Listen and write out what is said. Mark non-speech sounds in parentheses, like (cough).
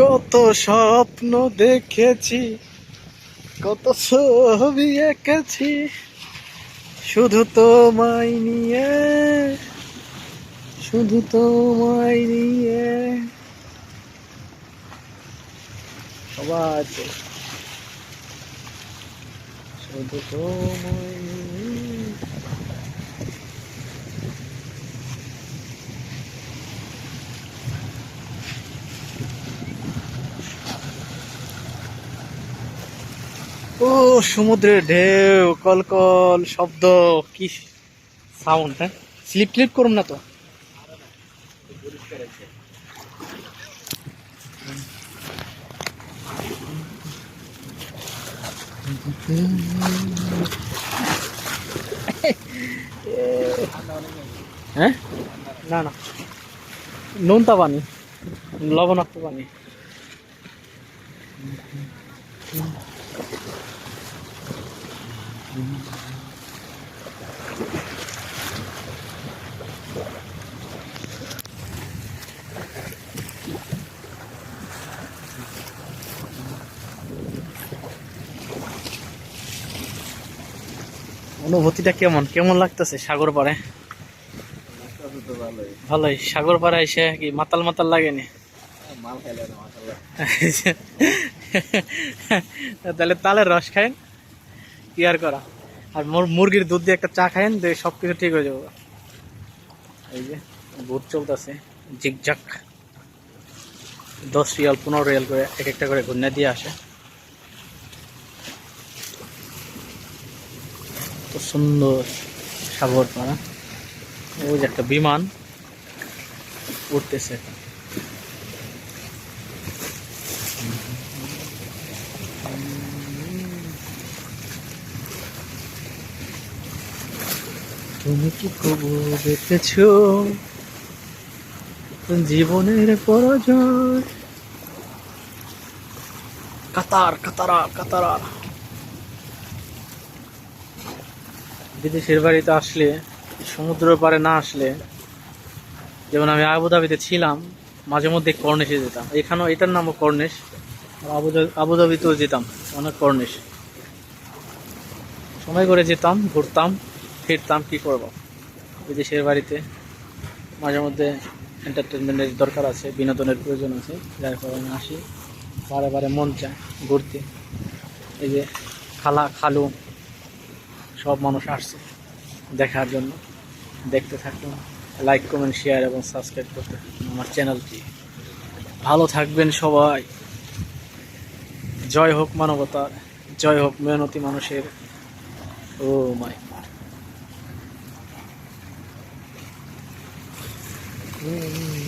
কত স্বপ্ন দেখেছি, কত ছবি এঁকেছি, শুধু তোমায় নিয়ে, শুধু তোমায় নিয়ে। সবাই শুধু তোমায় ও, সমুদ্রের ঢেউ, কলকল, শব্দ, কি সাউন্ড হ্যাঁ? স্লিপ ক্লিপ করুন না তো। হ্যাঁ? না না। নোনতা পানি লবণাক্ত পানি অনুভূতিটা কেমন? কেমন লাগতেছে সাগর পাড়ে? ভালোই। সাগর পাড়ে এসে কি মাতাল মাতাল লাগেনি? (laughs) তাহলে তালের রস খায়েন কি আর করা। আর মুরগির দুধ দিয়ে একটা চা খায়েন দিয়ে সব কিছু ঠিক হয়ে যাব। এই যে ভোট চলতেছে জিকজাক দশ রিয়াল, পনেরো রিয়াল করে এক একটা করে ঘুরনে দিয়ে আসে। সুন্দর সাগর পাড়া। ওই যে একটা বিমান উঠতেছে। তুমি কি কবু দেখেছ জীবনের পরাজয়? কাতার, কাতারা কাতারা। বিদেশের বাড়িতে আসলে, সমুদ্র পাড়ে না আসলে, যেমন আমি আবুধাবিতে ছিলাম, মাঝে মধ্যে কর্নেশে যেতাম। এখানেও এটার নামও কর্নেশ আবুধাবিতেও যেতাম, অনেক কর্নেশ সময় করে যেতাম, ঘুরতাম। ফিরতাম কি করব? বিদেশের বাড়িতে মাঝে মধ্যে এন্টারটেনমেন্টের দরকার আছে, বিনোদনের প্রয়োজন আছে, যার কারণে আসি। বারে বারে মন চায় ঘুরতে। এই যে খালা, খালু, সব মানুষ আসছে দেখার জন্য। দেখতে থাকুন লাইক কমেন্ট শেয়ার এবং সাবস্ক্রাইব করতে থাকুন আমার চ্যানেলটি ভালো থাকবেন সবাই। জয় হোক মানবতার, জয় হোক মেহনতি মানুষের। ও মাই Win.